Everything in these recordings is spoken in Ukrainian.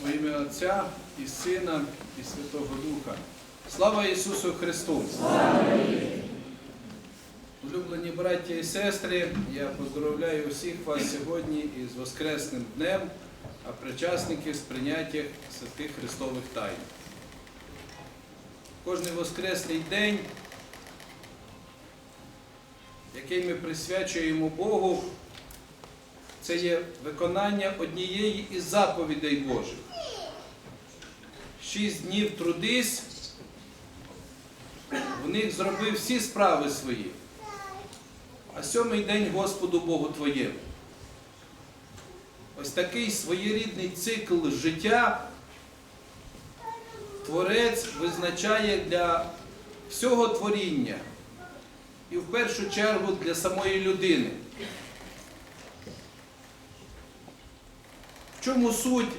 Во ім'я Отця і Сина, і Святого Духа. Слава Ісусу Христу! Улюблені браття і сестри, я поздравляю всіх вас сьогодні із Воскресним днем, а причасників з прийняття святих Христових тайн. Кожний Воскресний день, який ми присвячуємо Богу, це є виконання однієї із заповідей Божих. Шість днів трудись, в них зробив всі справи свої, а сьомий день Господу Богу твоєму. Ось такий своєрідний цикл життя Творець визначає для всього творіння і в першу чергу для самої людини. В чому суть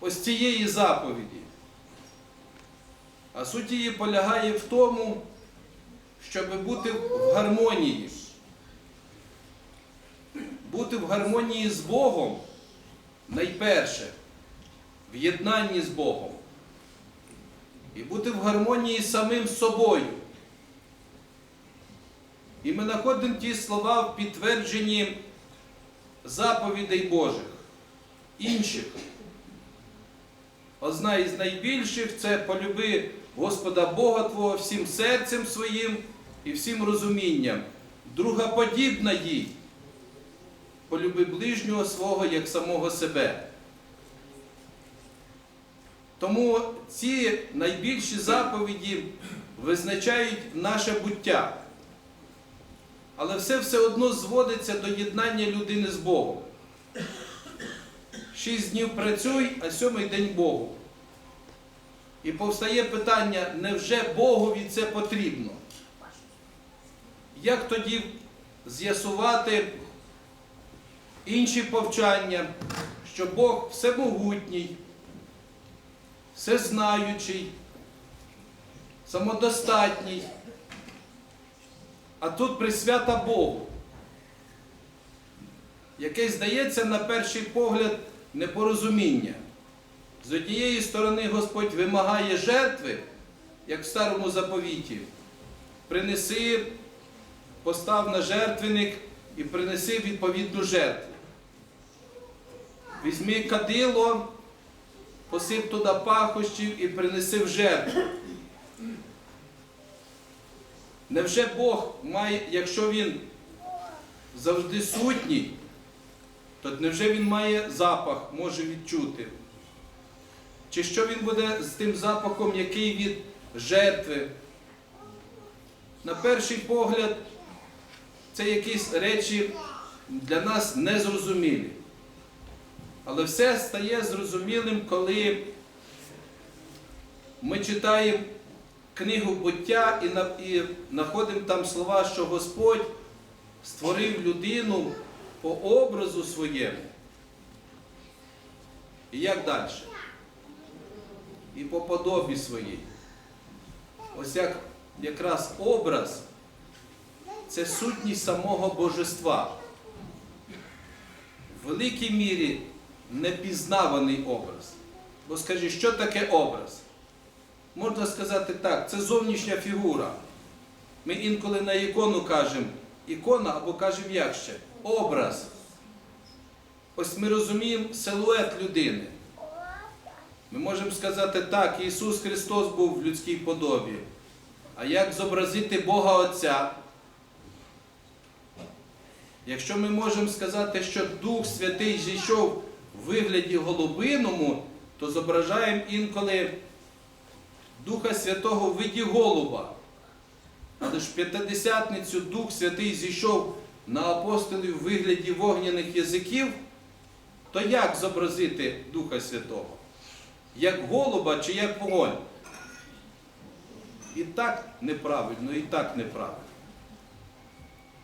ось цієї заповіді? А суть її полягає в тому, щоб бути в гармонії. Бути в гармонії з Богом найперше, в єднанні з Богом. І бути в гармонії з самим собою. І ми знаходимо ті слова в підтвердженні заповідей Божих, інших. Одна із найбільших це полюби Господа Бога Твого всім серцем своїм і всім розумінням. Друга подібна їй. Полюби ближнього свого як самого себе. Тому ці найбільші заповіді визначають наше буття. Але все все одно зводиться до єднання людини з Богом. Шість днів працюй, а сьомий день Богу. І повстає питання, невже Богові це потрібно? Як тоді з'ясувати інші повчання, що Бог всемогутній, всезнаючий, самодостатній, а тут присвята Богу, яке здається на перший погляд непорозуміння. З однієї сторони Господь вимагає жертви, як в старому заповіті, принеси, постав на жертвенник і принеси відповідну жертву. Візьми кадило, посип туди пахощів і принеси в жертву. Невже Бог має, якщо Він завжди сутній, то невже Він має запах, може відчути? Чи що він буде з тим запахом, який від жертви? На перший погляд, це якісь речі для нас незрозумілі. Але все стає зрозумілим, коли ми читаємо книгу буття і, знаходимо там слова, що Господь створив людину по образу своєму. І як далі? І по подобі своїй. Ось як якраз образ це сутність самого божества. В великій мірі непізнаваний образ. Бо скажи, що таке образ? Можна сказати так, це зовнішня фігура. Ми інколи на ікону кажемо ікона або кажемо як ще? Образ. Ось ми розуміємо силует людини. Ми можемо сказати так, Ісус Христос був в людській подобі. А як зобразити Бога Отця? Якщо ми можемо сказати, що Дух Святий зійшов в вигляді голубиному, то зображаємо інколи Духа Святого в виді голуба. Але ж в п'ятидесятницю Дух Святий зійшов на апостолів в вигляді вогняних язиків, то як зобразити Духа Святого? Як голуба чи як вогонь? І так неправильно, і так неправильно.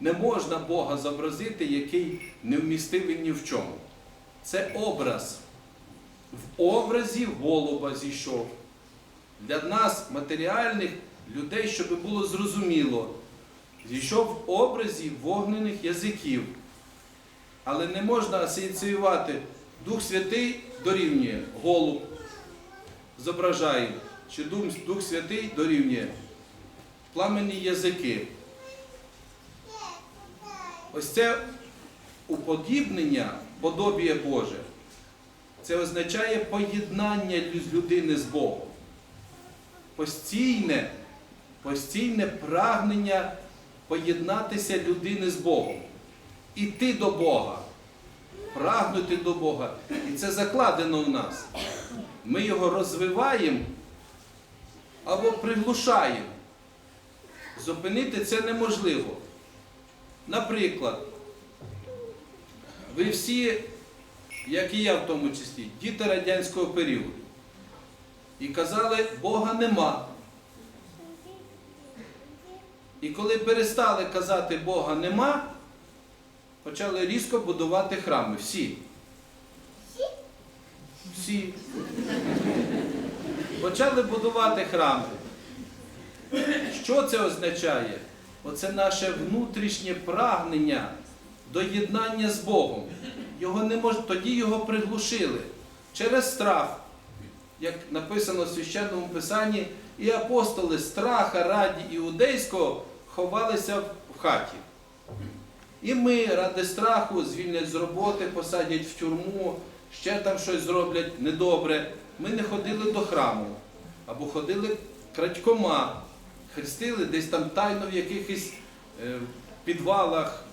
Не можна Бога зобразити, який не вмістив ні в чому. Це образ. В образі голуба зійшов. Для нас, матеріальних людей, щоб було зрозуміло, зійшов в образі вогнених язиків. Але не можна асоціювати Дух Святий дорівнює голуб, зображає, чи Дух, Святий дорівнює пламенні язики. Ось це уподібнення, подобіє Боже. Це означає поєднання людини з Богом. Постійне, постійне прагнення поєднатися людини з Богом. Іти до Бога, прагнути до Бога. І це закладено в нас. Ми його розвиваємо або приглушаємо. Зупинити це неможливо. Наприклад, ви всі, як і я в тому числі, діти радянського періоду. І казали, Бога нема. І коли перестали казати Бога нема, почали різко будувати храми. Всі. Всі. Почали будувати храми. Що це означає? Оце наше внутрішнє прагнення до єднання з Богом. Його не мож... Тоді його приглушили через страх, як написано в священному писанні, і апостоли страха раді іудейського ховалися в хаті. І ми ради страху звільнять з роботи, посадять в тюрму, ще там щось зроблять недобре. Ми не ходили до храму або ходили крадькома, хрестили десь там тайно в якихось е, підвалах.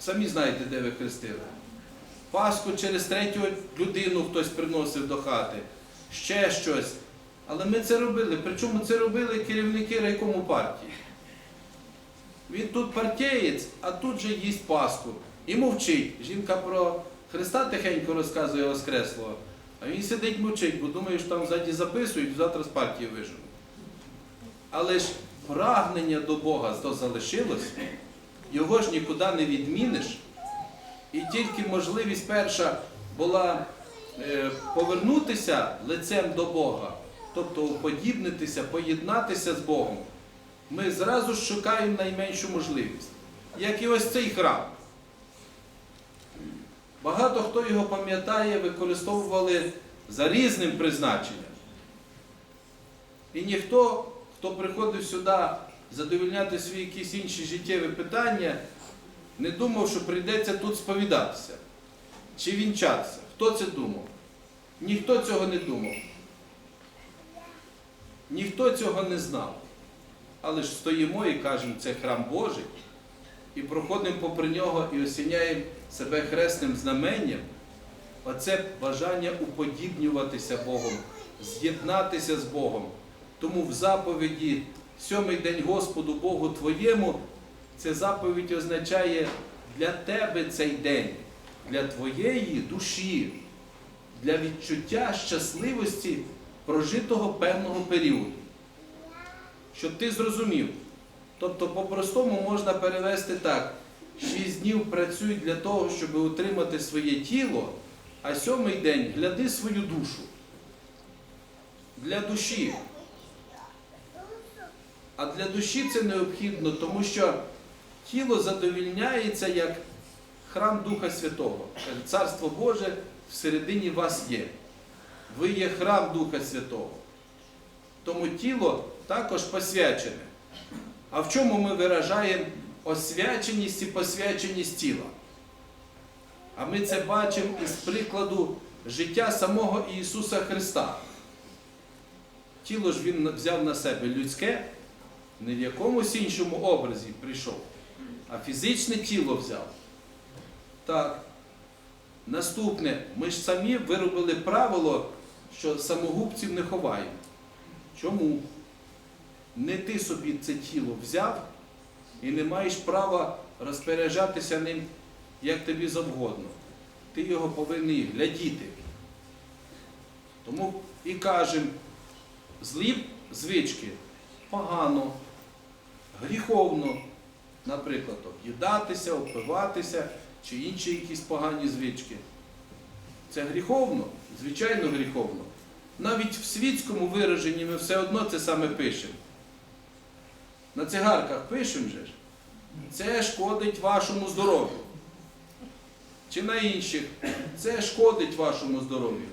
Самі знаєте, де ви хрестили. Пасху через третю людину хтось приносив до хати, ще щось. Але ми це робили. Причому це робили керівники райкому партії. Він тут партієць, а тут же їсть Пасху. І мовчить. Жінка про Христа тихенько розказує Воскреслого, а він сидить мовчить, бо думає, що там ззаді записують, завтра з партії виженуть. Але ж прагнення до Бога то залишилось, його ж нікуди не відміниш. І тільки можливість перша була е, повернутися лицем до Бога, тобто уподібнитися, поєднатися з Богом. Ми зразу шукаємо найменшу можливість. Як і ось цей храм. Багато хто його пам'ятає, використовували за різним призначенням. І ніхто, хто приходив сюди задовільняти свої якісь інші життєві питання, не думав, що прийдеться тут сповідатися чи вінчатися. Хто це думав? Ніхто цього не думав. Ніхто цього не знав. Але ж стоїмо і кажемо, це храм Божий, і проходимо попри нього і осіняємо себе хресним знаменням. Оце бажання уподібнюватися Богом, з'єднатися з Богом. Тому в заповіді сьомий день Господу Богу Твоєму, ця заповідь означає для тебе цей день, для твоєї душі, для відчуття щасливості прожитого певного періоду. Щоб ти зрозумів. Тобто, по-простому можна перевести так: шість днів працюй для того, щоб утримати своє тіло, а сьомий день гляди свою душу. Для душі. А для душі це необхідно, тому що тіло задовільняється як храм Духа Святого. Царство Боже всередині вас є. Ви є храм Духа Святого. Тому тіло також посвячене. А в чому ми виражаємо освяченість і посвяченість тіла? А ми це бачимо із прикладу життя самого Ісуса Христа. Тіло ж Він взяв на себе людське, не в якомусь іншому образі прийшов, а фізичне тіло взяв. Так. Наступне, ми ж самі виробили правило, що самогубців не ховаємо. Чому? Не ти собі це тіло взяв і не маєш права розпоряджатися ним як тобі завгодно. Ти його повинен глядіти. Тому і кажемо, злі звички погано, гріховно, наприклад, об'їдатися, опиватися чи інші якісь погані звички. Це гріховно? Звичайно, гріховно. Навіть в світському вираженні ми все одно це саме пишемо. На цигарках пишемо же. Це шкодить вашому здоров'ю. чи на інших, це шкодить вашому здоров'ю.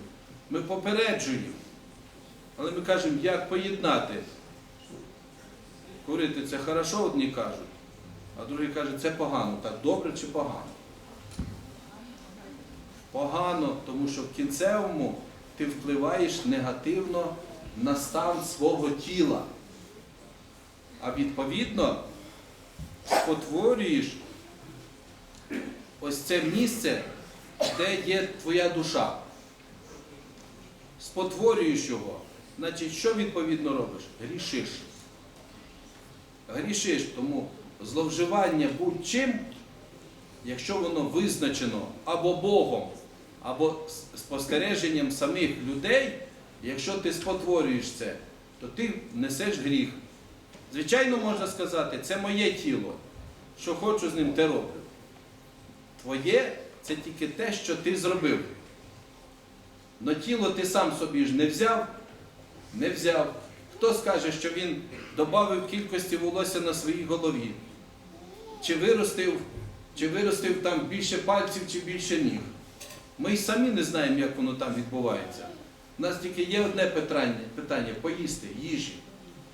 Ми попереджуємо. Але ми кажемо, як поєднати. Курити це хорошо, одні кажуть, а другі кажуть, це погано. Так добре чи погано? Погано, тому що в кінцевому ти впливаєш негативно на стан свого тіла. А відповідно спотворюєш ось це місце, де є твоя душа. Спотворюєш його. Значить, що відповідно робиш? Грішиш. Грішиш, тому зловживання будь-чим, якщо воно визначено або Богом, або спостереженням самих людей, якщо ти спотворюєш це, то ти несеш гріх. Звичайно, можна сказати, це моє тіло. Що хочу з ним, те роблю. Твоє це тільки те, що ти зробив. Но тіло ти сам собі ж не взяв, не взяв. Хто скаже, що він додав кількості волосся на своїй голові? Чи виростив, чи виростив там більше пальців, чи більше ніг? Ми й самі не знаємо, як воно там відбувається. У нас тільки є одне питання, питання поїсти, їжі.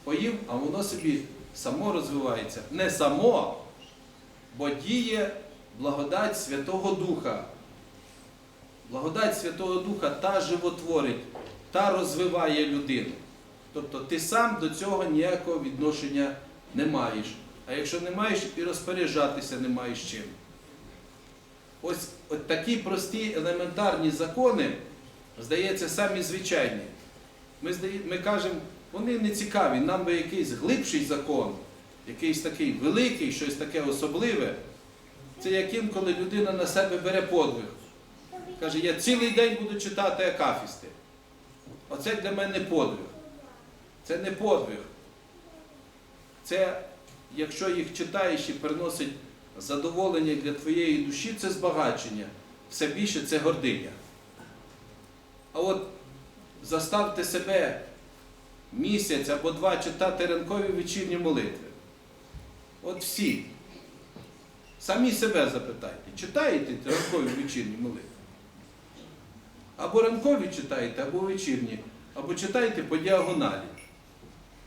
Поїв, а воно собі само розвивається. Не само, бо діє благодать Святого Духа. Благодать Святого Духа та животворить, та розвиває людину. Тобто ти сам до цього ніякого відношення не маєш. А якщо не маєш, і розпоряджатися не маєш чим. Ось от такі прості елементарні закони, здається, самі звичайні. Ми, ми кажемо, вони не цікаві, нам би якийсь глибший закон, якийсь такий великий, щось таке особливе. Це як інколи людина на себе бере подвиг. Каже, я цілий день буду читати акафісти. Оце для мене подвиг. Це не подвиг. Це, якщо їх читаєш і приносить задоволення для твоєї душі, це збагачення. Все більше це гординя. А от заставте себе місяць або два читати ранкові вечірні молитви. От всі. Самі себе запитайте, читаєте ранкові вечірні молитви? Або ранкові читаєте, або вечірні, або читаєте по діагоналі.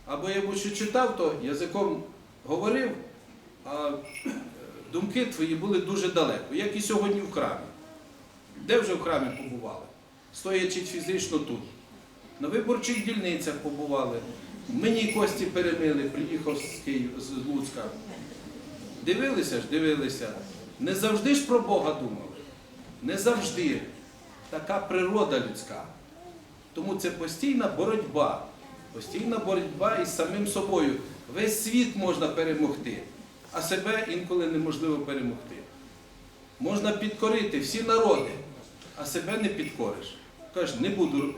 Або я що читав, то язиком говорив, а думки твої були дуже далеко, як і сьогодні в храмі. Де вже в храмі побували? Стоячи фізично тут. На виборчих дільницях побували. Мені кості перемили, приїхав з Києва, з Луцька. Дивилися ж, дивилися. Не завжди ж про Бога думали. Не завжди. Така природа людська. Тому це постійна боротьба. Постійна боротьба із самим собою. Весь світ можна перемогти, а себе інколи неможливо перемогти. Можна підкорити всі народи, а себе не підкориш. Кажеш, не буду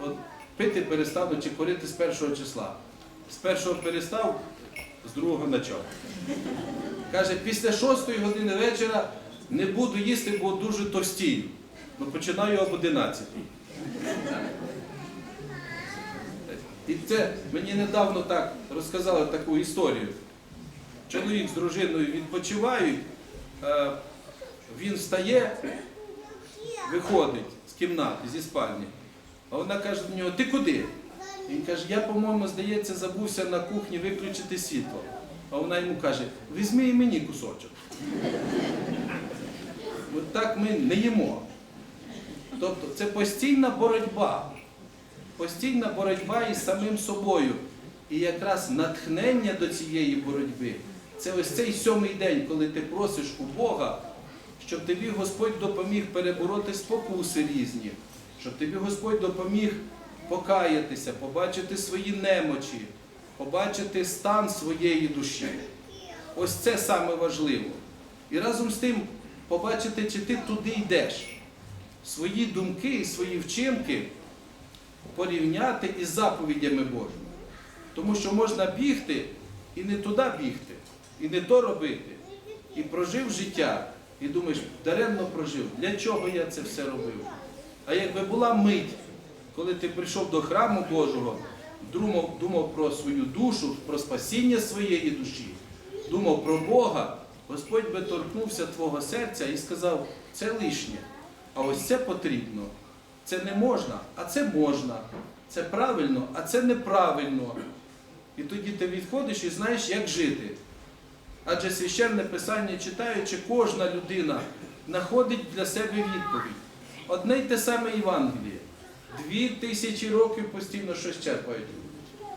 пити перестану чи корити з першого числа. З першого перестав, з другого почав. Каже, після шостої години вечора не буду їсти, бо дуже товстію. Ну, починаю об 11. І це мені недавно так розказали таку історію. Чоловік з дружиною відпочивають, е, він встає, виходить з кімнати, зі спальні. А вона каже до нього, ти куди? Він каже, я, по-моєму, здається, забувся на кухні виключити світло. А вона йому каже, візьми і мені кусочок. От так ми не їмо. Тобто це постійна боротьба. Постійна боротьба із самим собою. І якраз натхнення до цієї боротьби це ось цей сьомий день, коли ти просиш у Бога, щоб тобі Господь допоміг перебороти спокуси різні, щоб тобі Господь допоміг покаятися, побачити свої немочі, побачити стан своєї душі. Ось це саме важливо. І разом з тим побачити, чи ти туди йдеш. Свої думки і свої вчинки порівняти із заповідями Божими. Тому що можна бігти і не туди бігти, і не то робити. І прожив життя, і думаєш, даремно прожив, для чого я це все робив? А якби була мить, коли ти прийшов до храму Божого, думав, думав про свою душу, про спасіння своєї душі, думав про Бога, Господь би торкнувся твого серця і сказав, це лишнє. а ось це потрібно. Це не можна, а це можна. Це правильно, а це неправильно. І тоді ти відходиш і знаєш, як жити. Адже священне писання читаючи, кожна людина знаходить для себе відповідь. Одне й те саме Євангеліє. Дві тисячі років постійно щось черпають.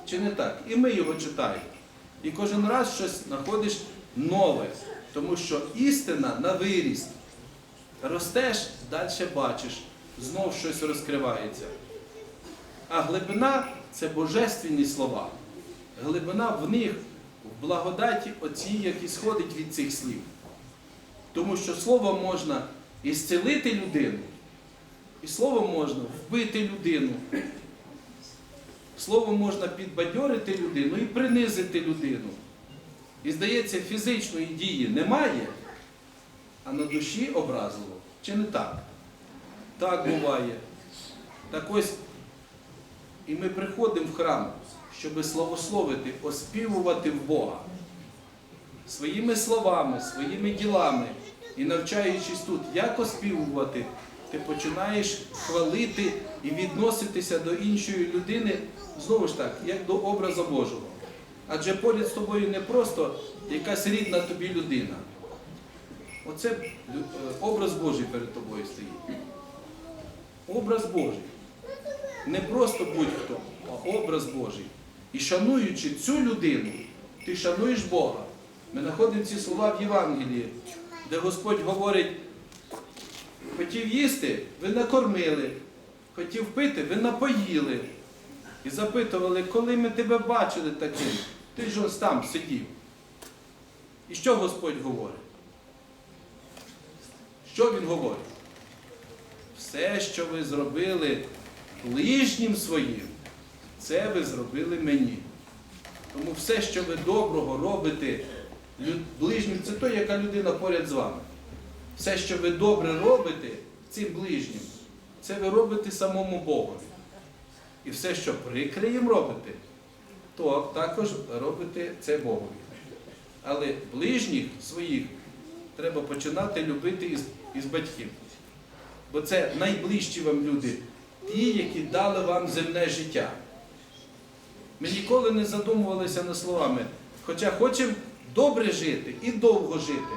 Чи не так? І ми його читаємо. І кожен раз щось знаходиш нове. Тому що істина на виріст. Ростеш, далі бачиш, знов щось розкривається. А глибина це божественні слова. Глибина в них, в благодаті оцій, які сходить від цих слів. Тому що словом можна і людину, і словом можна вбити людину. Словом можна підбадьорити людину і принизити людину. І здається, фізичної дії немає, а на душі образливо. Чи не так? Так буває. Так ось, і ми приходимо в храм, щоб славословити, оспівувати в Бога своїми словами, своїми ділами. І навчаючись тут, як оспівувати, ти починаєш хвалити і відноситися до іншої людини, знову ж так, як до образу Божого. Адже поряд з тобою не просто якась рідна тобі людина. Оце е, образ Божий перед тобою стоїть. Образ Божий. Не просто будь-хто, а образ Божий. І шануючи цю людину, ти шануєш Бога. Ми знаходимо ці слова в Євангелії, де Господь говорить, хотів їсти, ви накормили, хотів пити, ви напоїли. І запитували, коли ми тебе бачили таким, ти ж ось там сидів. І що Господь говорить? Що Він говорить? Все, що ви зробили ближнім своїм, це ви зробили мені. Тому все, що ви доброго робите ближнім, це то, яка людина поряд з вами. Все, що ви добре робите цим ближнім, це ви робите самому Богові. І все, що прикре їм робите, то також робите це Богові. Але ближніх своїх треба починати любити із, із батьків. Бо це найближчі вам люди, ті, які дали вам земне життя. Ми ніколи не задумувалися над словами, хоча хочемо добре жити і довго жити.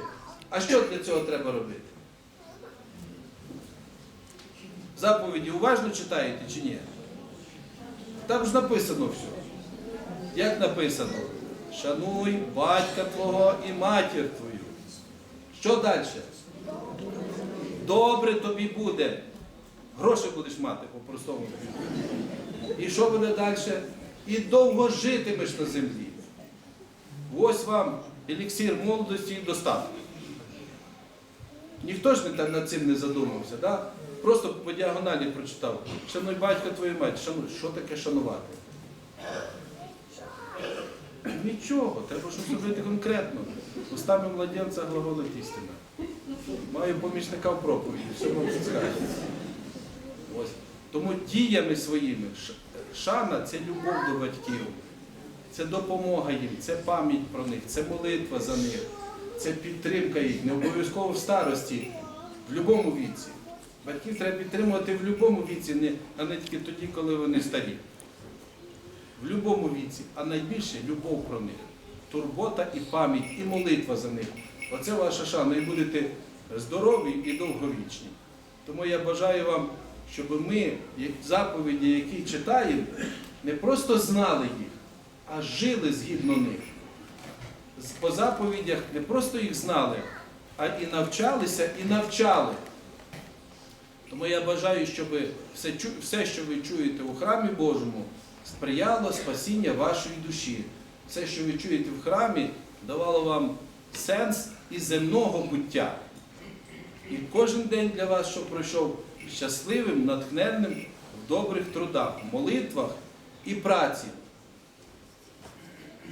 А що для цього треба робити? Заповіді уважно читаєте чи ні? Там ж написано все. Як написано? Шануй батька твого і матір твою. Що далі? Добре тобі буде. Гроші будеш мати по-простому. І що буде далі? І довго житимеш на землі. Ось вам еліксир молодості і достатку. Ніхто ж не над цим не задумався, да? просто по діагоналі прочитав. Шануй батька твою мать, шануй. Що таке шанувати? Нічого, треба щось робити конкретно. Устами младенця глаголить істина. Маю помічника в проповіді, все вам скаже. Ось. Тому діями своїми шана це любов до батьків, це допомога їм, це пам'ять про них, це молитва за них, це підтримка їх, не обов'язково в старості, в будь-якому віці. Батьків треба підтримувати в будь-якому віці, а не тільки тоді, коли вони старі. В будь-якому віці, а найбільше любов про них, турбота і пам'ять, і молитва за них. Оце ваша шана, і будете здорові і довговічні. Тому я бажаю вам, щоб ми заповіді, які читаємо, не просто знали їх, а жили згідно них. По заповідях не просто їх знали, а і навчалися, і навчали. Тому я бажаю, щоб все, все, що ви чуєте у храмі Божому, сприяло спасіння вашої душі. Все, що ви чуєте в храмі, давало вам сенс і земного буття. І кожен день для вас, що пройшов щасливим, натхненним в добрих трудах, молитвах і праці.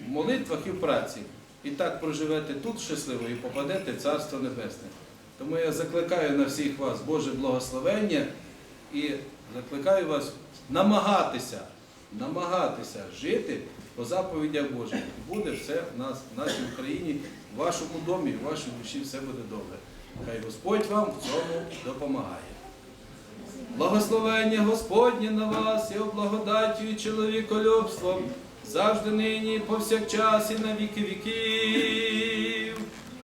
В молитвах і в праці. І так проживете тут щасливо і попадете в Царство Небесне. Тому я закликаю на всіх вас Боже благословення і закликаю вас намагатися, намагатися жити по заповідях Божих. Буде все в нас, в нашій Україні, в вашому домі, в вашій душі все буде добре. Хай Господь вам в цьому допомагає. Благословення Господнє на вас і благодаттю і чоловіколюбством завжди нині, повсякчас і на віки віків.